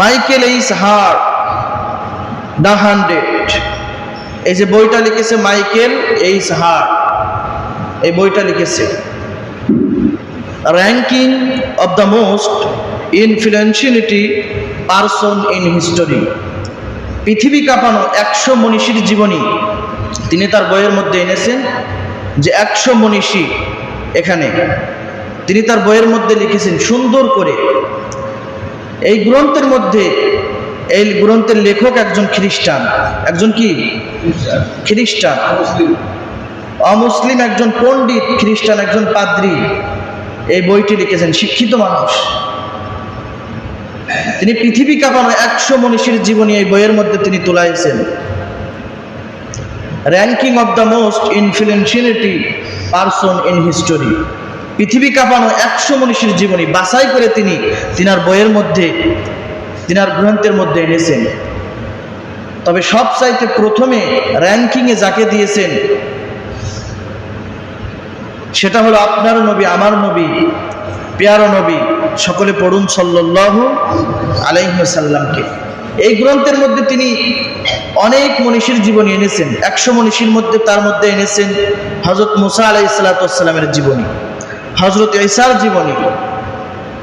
Michael H Hart, the hundred. এই যে বইটা লিখেছে মাইকেল এইস হার্ট, এই বইটা লিখেছে। Ranking of the most influential person in history পৃথিবী কাঁপানো একশো মনীষীর জীবনী। তিনি তার বইয়ের মধ্যে এনেছেন যে একশো মনীষী এখানে। তিনি তার বইয়ের মধ্যে লিখেছেন সুন্দর করে। এই গ্রন্থের মধ্যে, এই গ্রন্থের লেখক একজন খ্রিস্টান। একজন কি? খ্রিস্টান। অমুসলিম একজন পণ্ডিত, খ্রিস্টান একজন পাদ্রী। এই বইটি লিখেছেন শিক্ষিত মানুষ। তিনি পৃথিবী কাঁপানো একশো মনীষীর জীবনী এই বইয়ের মধ্যে তিনি তুলাইছেন। Ranking of the most influential person in history পৃথিবী কাঁপানো একশো মনীষীর জীবনী বাছাই করে তিনি তিনার বইয়ের মধ্যে, তিনার গ্রন্থের মধ্যে এনেছেন। তবে সব চাইতে প্রথমে র্যাঙ্কিংয়ে যাকে দিয়েছেন, সেটা হলো আপনার নবী, আমার নবী, পেয়ারো নবী, সকলে পড়ুন সাল্লাহ আলাইসাল্লামকে এই গ্রন্থের মধ্যে তিনি অনেক মনীষীর জীবনী এনেছেন। একশো মনীষীর মধ্যে তার মধ্যে এনেছেন হজরত মুসা আলাই সাল্লাতামের জীবনী। হজরত ইসার জীবনী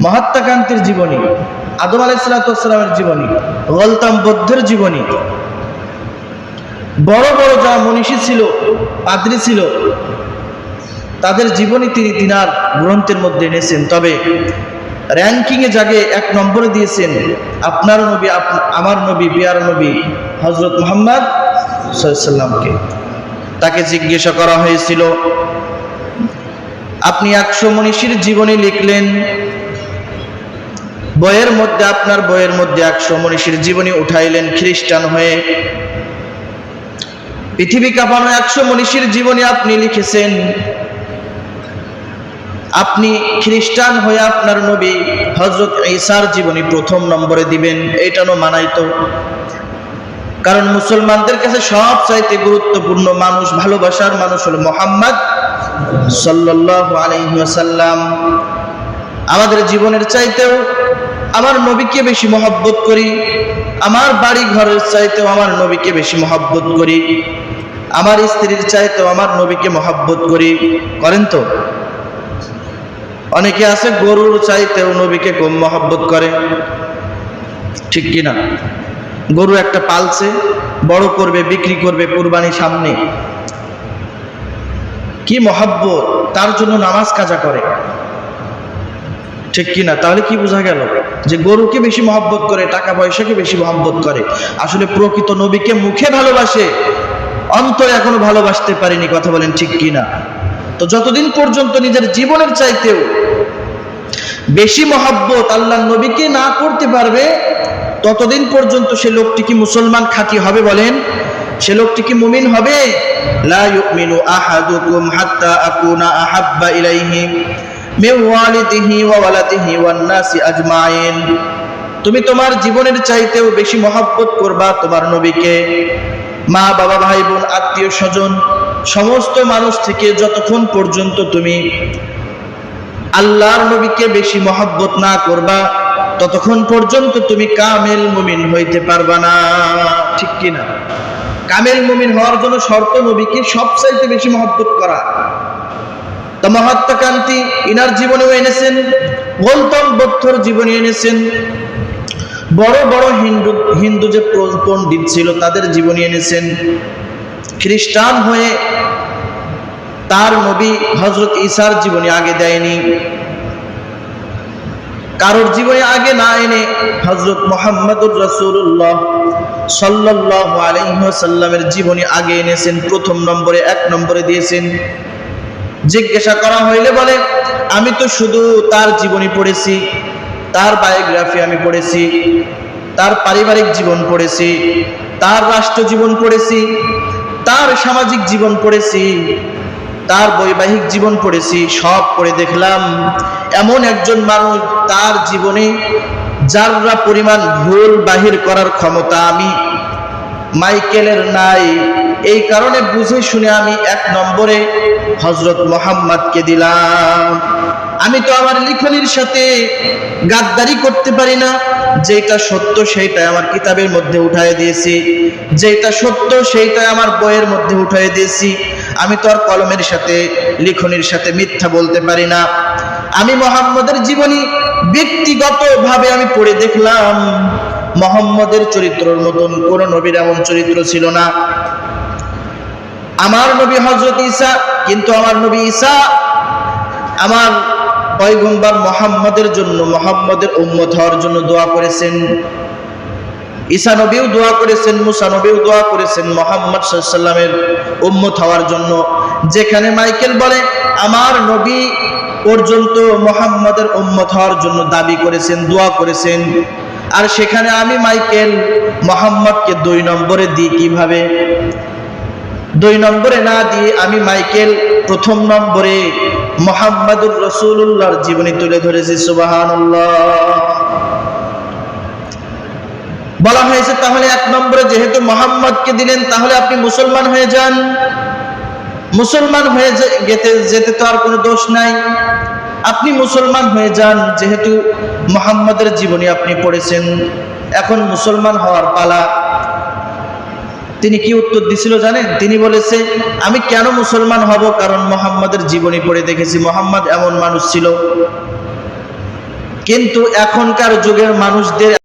মহাত্মা কান্তির জীবনী, আদম আলাই সাল্লাতামের জীবনী গলতাম বৌদ্ধের জীবনী। বড় বড় যা মনীষী ছিল, পাদ্রী ছিল, তাদের জীবনী তিনি তিনার গ্রন্থের মধ্যে এনেছেন। তবে র্যাঙ্কিংয়ে জাগে এক নম্বরে দিয়েছেন, আপনার নবী আমার নবী বিয়ার নবী হজরত মোহাম্মদ সাল্লামকে তাকে জিজ্ঞাসা করা হয়েছিল আপনি একশো মনীষীর জীবনী লিখলেন। বইয়ের মধ্যে, আপনার বইয়ের মধ্যে একশো মনীষীর জীবনী উঠাইলেন খ্রিস্টান হয়ে। পৃথিবী কাঁপানো একশো মনীষীর জীবনী আপনি লিখেছেন। আপনি খ্রিস্টান হয়ে আপনার নবী হজরত ঈসার জীবনী প্রথম নম্বরে দিবেন এইটানো মানাইতো কারণ মুসলমানদের কাছে সব চাইতে গুরুত্বপূর্ণ মানুষ, ভালোবাসার মানুষ হলো মোহাম্মদ। সাল্লাল্লাহু আলাইহি ওয়াসাল্লাম আমাদের জীবনের চাইতেও আমার নবীকে বেশি মহব্বত করি, আমার বাড়ি ঘরের চাইতেও আমার নবীকে বেশি মহব্বত করি, আমার স্ত্রীর চাইতেও আমার নবীকে মহব্বত করি। করেন তো? অনেকে আছে গরুর চাইতেও নবীকে কম মহব্বত করে। ঠিক কি না গরু একটা পালছে, বড় করবে, বিক্রি করবে কুরবানি সামনে। কি মহাব্বত? তার জন্য নামাজ কাজা করে। ঠিক কি না? তাহলে কি বোঝা গেল? যে গরুকে বেশি মহব্বত করে, টাকা পয়সাকে বেশি মহব্বত করে। আসলে প্রকৃত নবীকে মুখে ভালোবাসে, অন্তরে এখনও ভালোবাসতে পারেনি, কথা বলেন ঠিক কি না? তো যতদিন পর্যন্ত নিজের জীবনের চাইতেও বেশি মহাব্বত আল্লাহ নবীকে না করতে পারবে, ততদিন পর্যন্ত সে লোকটি কি মুসলমান খাঁটি হবে বলেন? সে লোকটি কি মুমিন হবে? লা ইউমিনু আহাদুকুম হাত্তা আকুনা আহাব্বা ইলাইহি মিন ওয়ালিদিহি ওয়া ওয়ালাদিহি ওয়ান নাসি আজমাইন। তুমি তোমার জীবনের চাইতেও বেশি মহাব্বত করবা তোমার নবীকে। মা, বাবা ভাই বোন আত্মীয় স্বজন, সমস্ত মানুষ থেকে যতক্ষণ পর্যন্ত তুমি আল্লাহর নবীকে বেশি মহব্বত না করবা, ততক্ষণ পর্যন্ত তুমি কামেল মুমিন হইতে পারবা না। ঠিক কি না কামেল মুমিন হওয়ার জন্য শর্ত নবীকে সবচাইতে বেশি মহব্বত করা। তো মহাত্মা কান্তি ইনার জীবনেও এনেছেন গৌতম বৌদ্ধর জীবনে এনেছেন। বড় বড় হিন্দু হিন্দু যে পণ্ডিত ছিল তাদের জীবনী এনেছেন। খ্রিস্টান হয়ে তার নবী হজরত ঈসার জীবনী আগে দেয়নি। কারোর জীবনে আগে না এনে হজরত মোহাম্মদুর রসুল্লাহ সাল্লাহ আলহিহাসাল্লামের জীবনী আগে এনেছেন, প্রথম নম্বরে, এক নম্বরে দিয়েছেন। জিজ্ঞাসা করা হইলে বলে, আমি তো শুধু তার জীবনী পড়েছি, তার বায়োগ্রাফি আমি পড়েছি, তার পারিবারিক জীবন পড়েছি, তার রাষ্ট্র জীবন পড়েছি, তার সামাজিক জীবন পড়েছি তার বৈবাহিক জীবন পড়েছি, সব পড়ে দেখলাম। এমন একজন মানুষ তার জীবনে যাররা পরিমাণ ভুল বাহির করার ক্ষমতা আমি মাইকেলের নাই। এই কারণে বুঝে শুনে আমি এক নম্বরে হজরত মোহাম্মদকে দিলাম। আমি তো আমার লিখনির সাথে গাদ্দারি করতে পারি না। যেটা সত্য, সেইটাই আমার কিতাবের মধ্যে উঠায় দিয়েছি। যেটা সত্য, সেইটাই আমার বইয়ের মধ্যে উঠায় দিয়েছি। আমি তো আর কলমের সাথে, লিখনির সাথে মিথ্যা বলতে পারি না। আমি মোহাম্মদের জীবনী ব্যক্তিগতভাবে আমি পড়ে দেখলাম। মোহাম্মদের চরিত্রর মতন কোন নবীর এমন চরিত্র ছিল না। আমার নবী হজরত ঈসা, কিন্তু আমার নবী ঈসা, আমার পয়গম্বর মোহাম্মদের জন্য, মোহাম্মদের উম্মত হওয়ার জন্য দোয়া করেছেন। ঈসা নবীও দোয়া করেছেন, মুসা নবীও দোয়া করেছেন, মোহাম্মদ সাল্লামের উম্মত হওয়ার জন্য। যেখানে মাইকেল বলে, আমার নবী পর্যন্ত মোহাম্মদের উম্মত হওয়ার জন্য দাবি করেছেন, দোয়া করেছেন। আর সেখানে আমি মাইকেল মোহাম্মদকে দুই নম্বরে দিই কীভাবে? দুই নম্বরে না দিয়ে আমি মাইকেল প্রথম নম্বরে মোহাম্মদুর রসুল্লাহর জীবনী তুলে ধরেছি সুবাহান বলা হয়েছে, তাহলে এক নম্বরে যেহেতু মোহাম্মদকে দিলেন, তাহলে আপনি মুসলমান হয়ে যান। মুসলমান হয়ে যেতে যেতে তো আর কোনো দোষ নাই। আপনি মুসলমান হয়ে যান, যেহেতু মোহাম্মদের জীবনী আপনি পড়েছেন। এখন মুসলমান হওয়ার পালা তিনি কি উত্তর দিছিল জানেন? তিনি বলেছে, আমি কেন মুসলমান হব? কারণ মোহাম্মদের জীবনী পড়ে দেখেছি, মোহাম্মদ এমন মানুষ ছিল। কিন্তু এখনকার যুগের মানুষদের